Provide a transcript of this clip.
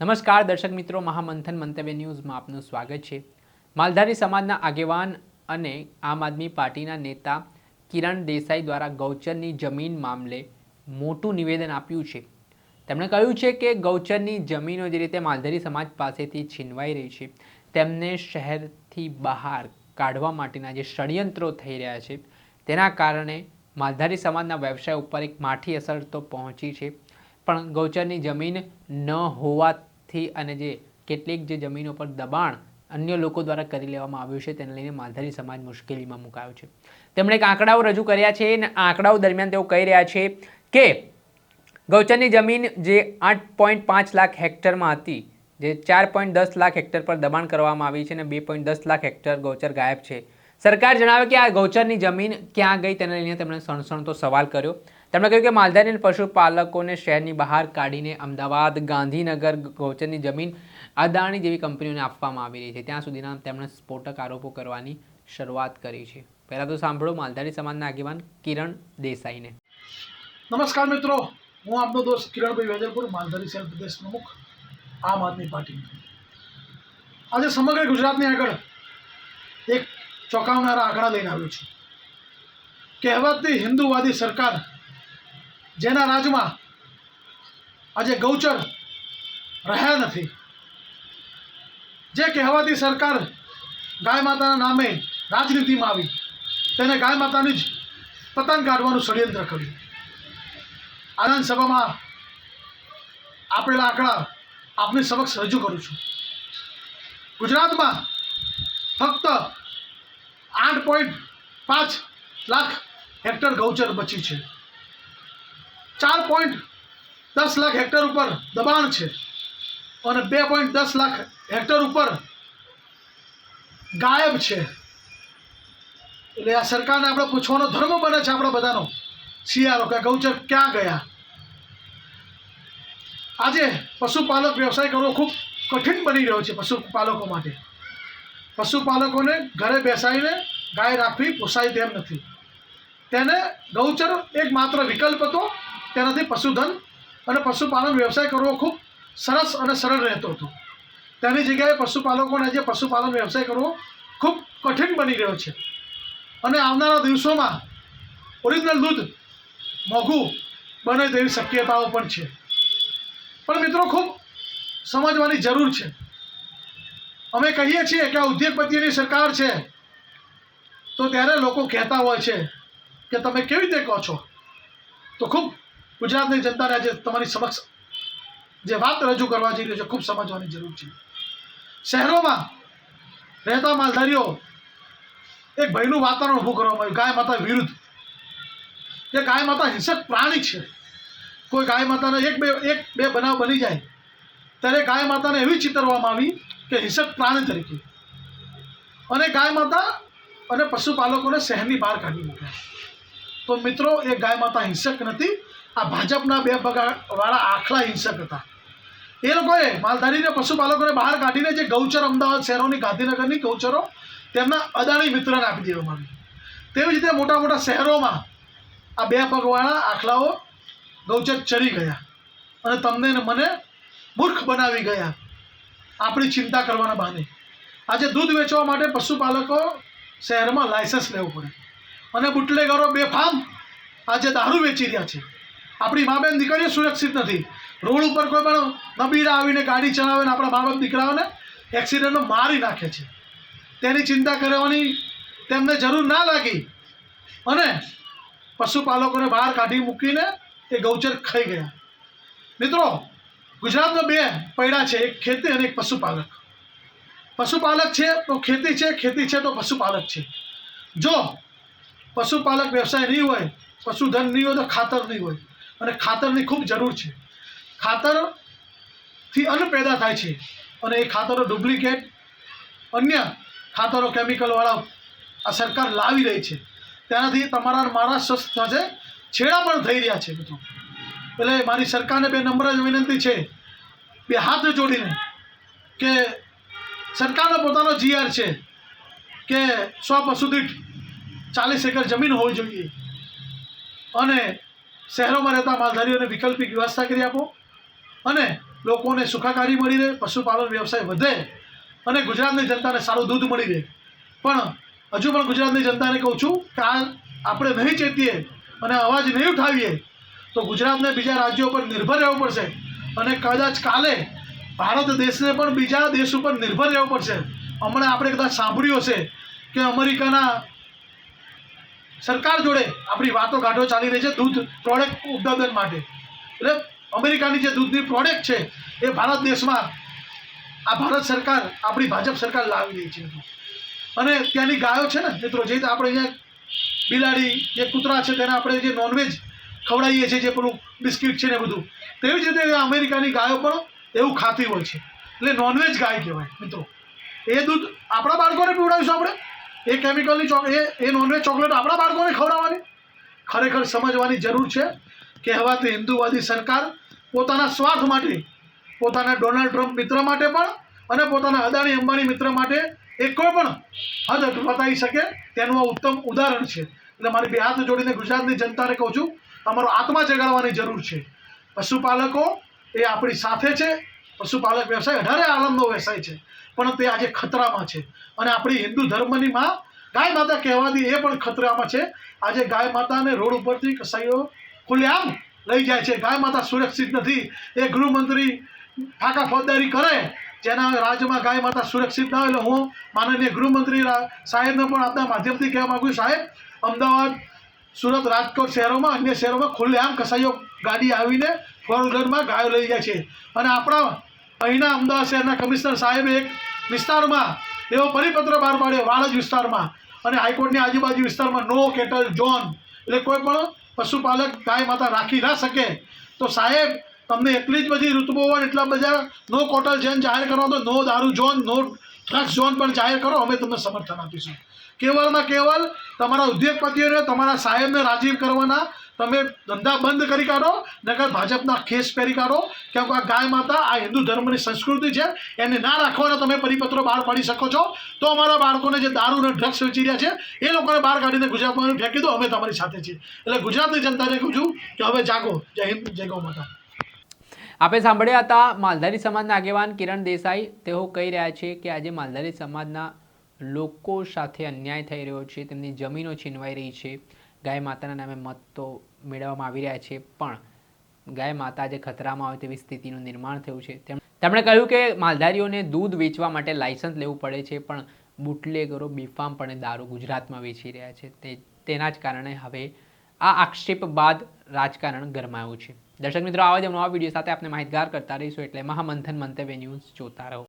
નમસ્કાર, દર્શક મિત્રો. મહામંથન મંતવ્ય ન્યૂઝમાં આપનું સ્વાગત છે. માલધારી સમાજના આગેવાન અને આમ આદમી પાર્ટીના નેતા કિરણ દેસાઈ દ્વારા ગૌચરની જમીન મામલે મોટું નિવેદન આપ્યું છે. તેમણે કહ્યું છે કે ગૌચરની જમીનો જે રીતે માલધારી સમાજ પાસેથી છીનવાઈ રહી છે, તેમને શહેરથી બહાર કાઢવા માટેના જે ષડયંત્રો થઈ રહ્યા છે, તેના કારણે માલધારી સમાજના વ્યવસાય ઉપર એક માઠી અસર તો પહોંચી છે. પણ ગૌચરની જમીન ન હોવાથી અને જે કેટલીક જે જમીનો પર દબાણ અન્ય લોકો દ્વારા કરી લેવામાં આવ્યું છે, તેને લઈને માલધારી સમાજ મુશ્કેલીમાં મુકાયો છે. તેમણે એક આંકડાઓ રજૂ કર્યા છે, અને આંકડાઓ દરમિયાન તેઓ કહી રહ્યા છે કે ગૌચરની જમીન જે આઠ પોઈન્ટ પાંચ લાખ હેક્ટરમાં હતી, જે ચાર પોઈન્ટ દસ લાખ હેક્ટર પર દબાણ કરવામાં આવી છે અને બે પોઈન્ટ દસ લાખ હેક્ટર ગૌચર ગાયબ છે. સરકાર જણાવે કે આ ગૌચરની જમીન ક્યાં ગઈ, તેને લઈને તેમણે સણસણતો સવાલ કર્યો. તેમણે કહ્યું કે માલધારી પશુપાલકોને શહેરની બહાર કાઢીને અમદાવાદ, ગાંધીનગર, ગૌચરની જમીન અદાણી જેવી કંપનીઓને આપવામાં આવી રહી છે. ત્યાં સુધીના તેમણે સ્ફોટક આરોપો કરવાની શરૂઆત કરી છે. પહેલાં તો સાંભળો માલધારી સમાજના આગેવાન કિરણ દેસાઈને. નમસ્કાર મિત્રો. હું આપનો દોસ્ત કિરણભાઈ વેજલપુર, માલધારી સેલ પ્રદેશ પ્રમુખ, આમ આદમી પાર્ટી. આજે સમગ્ર ગુજરાતની આગળ એક ચોંકાવનારા આંકડા લઈને આવ્યો છું. કહેવાતી હિન્દુવાદી સરકાર જેના રાજમાં આજે ગૌચર રહ્યા નથી. જે કહેવાતી સરકાર ગાય માતાના નામે રાજનીતિમાં આવી, તેને ગાય માતાની જ પતંગ કાઢવાનું ષડયંત્ર કર્યું. આનંદ સભામાં આપેલા આંકડા આપની સમક્ષ રજૂ કરું છું. ગુજરાતમાં ફક્ત આઠ પોઈન્ટ પાંચ લાખ હેક્ટર ગૌચર બચી છે. ચાર પોઈન્ટ દસ લાખ હેક્ટર ઉપર દબાણ છે અને બે પોઈન્ટ દસ લાખ હેક્ટર ઉપર ગાયબ છે. એટલે આ સરકારને આપણે પૂછવાનો ધર્મ બને છે આપણા બધાનો. શિયાળો કે ગૌચર ક્યાં ગયા? આજે પશુપાલક વ્યવસાય કરવો ખૂબ કઠિન બની રહ્યો છે પશુપાલકો માટે. પશુપાલકોને ઘરે બેસાડીને ગાય રાખવી, પોસાય તેમ નથી. તેને ગૌચર એક માત્ર વિકલ્પ હતો તેનાથી પશુધન અને પશુપાલન વ્યવસાય કરવો ખૂબ સરસ અને સરળ રહેતો હતો. તેની જગ્યાએ પશુપાલકોને આજે પશુપાલન વ્યવસાય કરવો ખૂબ કઠિન બની રહ્યો છે. અને આવનારા દિવસોમાં ઓરિજિનલ દૂધ મોંઘું બને તેવી શક્યતાઓ પણ છે. પણ મિત્રો ખૂબ સમજવાની જરૂર છે. અમે કહીએ છીએ કે આ ઉદ્યોગપતિઓની સરકાર છે, તો ત્યારે લોકો કહેતા હોય છે કે તમે કેવી રીતે કહો છો? તો ખૂબ ગુજરાતની જનતાને આજે તમારી સમક્ષ જે વાત રજૂ કરવા જઈ રહ્યો છે, ખૂબ સમજવાની જરૂર છે. શહેરોમાં રહેતા માલધારીઓ એક ભયનું વાતાવરણ ઊભું કરવામાં આવ્યું. ગાય માતા વિરુદ્ધ. કે ગાય માતા હિંસક પ્રાણી છે. કોઈ ગાય માતાને એક બે એક બે બનાવ બની જાય, ત્યારે ગાય માતાને એવી ચિતરવામાં આવી કે હિંસક પ્રાણી તરીકે. અને ગાય માતા અને પશુપાલકોને શહેરની બહાર કાઢી મૂક્યા. તો મિત્રો, એ ગાય માતા હિંસક નથી આ ભાજપના બે પગાવાળા આખલા હિંસક હતા. એ લોકોએ માલધારીને, પશુપાલકોને બહાર કાઢીને જે ગૌચર અમદાવાદ શહેરોની, ગાંધીનગરની ગૌચરો તેમના અદાણી મિત્રને આપી દેવામાં આવી. તેવી જ રીતે મોટા મોટા શહેરોમાં આ બે પગવાળા આખલાઓ ગૌચર ચરી ગયા અને તમને ને મને મૂર્ખ બનાવી ગયા. આપણી ચિંતા કરવાના બહાને. આજે દૂધ વેચવા માટે પશુપાલકો શહેરમાં લાયસન્સ લેવું પડે. અને બુટલેગરો બેફામ આજે દારૂ વેચી રહ્યા છે. આપણી મા બેન દીકરીઓ સુરક્ષિત નથી. રોડ ઉપર કોઈ પણ નબીરા આવીને ગાડી ચલાવે ને આપણા મા બાપ દીકરાઓને એક્સિડન્ટો મારી નાખે છે. તેની ચિંતા કરવાની તેમને જરૂર ના લાગી. અને પશુપાલકોને બહાર કાઢી મૂકીને એ ગૌચર ખાઈ ગયા. મિત્રો, ગુજરાતમાં બે પૈડા છે, એક ખેતી અને એક પશુપાલક. પશુપાલક છે તો ખેતી છે ખેતી છે તો પશુપાલક છે. જો પશુપાલક વ્યવસાય નહીં હોય, પશુધન નહીં હોય તો ખાતર નહીં હોય. અને ખાતરની ખૂબ જરૂર છે. ખાતરથી અન્ન પેદા થાય છે અને એ ખાતરો ડુપ્લિકેટ અન્ય ખાતરો કેમિકલવાળા આ સરકાર લાવી રહી છે. તેનાથી તમારા મારા સ્વસ્થ સાથે છેડા પણ થઈ રહ્યા છે મિત્રો. એટલે મારી સરકારને બે નંબર જ વિનંતી છે. બે હાથ જોડીને કે સરકારનો પોતાનો જીઆર છે કે સો પશુ દીઠ ચાલીસ એકર જમીન હોવી જોઈએ. અને શહેરોમાં રહેતા માલધારીઓને વૈકલ્પિક વ્યવસ્થા કરી આપો અને લોકોને સુખાકારી મળી રહે, પશુપાલન વ્યવસાય વધે અને ગુજરાતની જનતાને સારું દૂધ મળી રહે. પણ હજુ પણ ગુજરાતની જનતાને કહું છું કે આ આપણે નહીં ચેતીએ અને અવાજ નહીં ઉઠાવીએ તો ગુજરાતને બીજા રાજ્યો પર નિર્ભર રહેવું પડશે અને કદાચ કાલે ભારત દેશને પણ બીજા દેશ ઉપર નિર્ભર રહેવું પડશે. હમણાં આપણે કદાચ સાંભળ્યું હશે કે અમેરિકાના સરકાર જોડે આપણી વાતો ગાંઠો ચાલી રહી છે દૂધ પ્રોડક્ટ ઉત્પાદન માટે. એટલે અમેરિકાની જે દૂધની પ્રોડક્ટ છે, એ ભારત દેશમાં આ ભારત સરકાર, આપણી ભાજપ સરકાર લાવી રહી છે. અને ત્યાંની ગાયો છે ને, મિત્રો, જે આપણે અહીંયા બિલાડી, જે કૂતરા છે, તેને આપણે જે નોનવેજ ખવડાવીએ છીએ, જે પેલું બિસ્કિટ છે ને બધું, તેવી જ રીતે અમેરિકાની ગાયો પણ એવું ખાતી હોય છે. એટલે નોનવેજ ગાય કહેવાય, મિત્રો. એ દૂધ આપણા બાળકોને પીવડાવીશું આપણે? એ કેમિકલની ચોક એ એ નોનવેજ ચોકલેટ આપણા બાળકોને ખવડાવવાની. ખરેખર સમજવાની જરૂર છે કહેવાતી હિન્દુવાદી સરકાર પોતાના સ્વાર્થ માટે, પોતાના ડોનાલ્ડ ટ્રમ્પ મિત્ર માટે પણ અને પોતાના અદાણી અંબાણી મિત્ર માટે એ કોઈ પણ હદ બતાવી શકે તેનું આ ઉત્તમ ઉદાહરણ છે. એટલે મારી બે હાથ જોડીને ગુજરાતની જનતાને કહું છું, અમારો આત્મા જગાડવાની જરૂર છે. પશુપાલકો એ આપણી સાથે છે પશુપાલક વ્યવસાય અઢારે આલમનો વ્યવસાય છે. પણ તે આજે ખતરામાં છે. અને આપણી હિન્દુ ધર્મની માં ગાય માતા કહેવાતી એ પણ ખતરામાં છે. આજે ગાય માતાને રોડ ઉપરથી કસાઈઓ ખુલ્લેઆમ લઈ જાય છે. ગાય માતા સુરક્ષિત નથી. એ ગૃહમંત્રી ફાંકા ફોજદારી કરે, જેના રાજ્યમાં ગાય માતા સુરક્ષિત ના હોય એટલે હું માનનીય ગૃહમંત્રી સાહેબને પણ આપણા માધ્યમથી કહેવા માગું સાહેબ, અમદાવાદ, સુરત, રાજકોટ શહેરોમાં, અન્ય શહેરોમાં ખુલ્લેઆમ કસાઈઓ ગાડી આવીને ફોર ગાયો લઈ જાય છે. અને આપણા અહીંના અમદાવાદ શહેરના કમિશનર સાહેબે એક વિસ્તારમાં એવો પરિપત્ર બહાર પાડ્યો, વાળજ વિસ્તારમાં. અને હાઈકોર્ટની આજુબાજુ વિસ્તારમાં નો કેટલ ઝોન. એટલે કોઈ પણ પશુપાલક ગાય માતા રાખી ના શકે. તો સાહેબ, તમને એટલી જ બધી ઋતુઓ હોય એટલા બધા નો કોટલ ઝોન જાહેર કરો તો નો દારૂ ઝોન નો ડ્રગ્સ ઝોન પણ જાહેર કરો, અમે તમને સમર્થન આપીશું. કેવલમાં કેવલ તમારા ઉદ્યોગપતિઓને, તમારા સાહેબને રાજીવ કરવાના તમે ધંધા બંધ કરી કાઢો, નકર ભાજપના ખેસ પહેરી કાઢો. કેમ કે આ ગાય માતા, આ હિન્દુ ધર્મની સંસ્કૃતિ છે, એને ના રાખવાના તમે પરિપત્રો બહાર પાડી શકો છો. તો અમારા બાળકોને જે દારૂ અને ડ્રગ્સ વેચી રહ્યા છે, એ લોકોને બહાર કાઢીને ગુજરાતમાં ફેંકી દો, અમે તમારી સાથે છીએ. એટલે ગુજરાતની જનતાને કહું છું કે હવે જાગો. જય હિન્દ, જય ગૌ માતા. આપણે સાંભળ્યા હતા માલધારી સમાજના આગેવાન કિરણ દેસાઈ. તેઓ કહી રહ્યા છે કે આજે માલધારી સમાજના લોકો સાથે અન્યાય થઈ રહ્યો છે, તેમની જમીનો છીનવાઈ રહી છે. ગાય માતાના નામે મતો મેળવવામાં આવી રહ્યા છે, પણ ગાય માતા જે ખતરામાં આવે તેવી સ્થિતિનું નિર્માણ થયું છે. તેમણે કહ્યું કે માલધારીઓને દૂધ વેચવા માટે લાયસન્સ લેવું પડે છે, પણ બુટલેગરો બેફામપણે દારૂ ગુજરાતમાં વેચી રહ્યા છે. તે તેના જ કારણે હવે આ આક્ષેપ બાદ રાજકારણ ગરમાયું છે. દર્શક મિત્રો, આવા જ નવા વીડિયો સાથે આપણે માહિતગાર કરતા રહીશું. એટલે મહામંથન મંતવ્ય ન્યૂઝ જોતા રહો.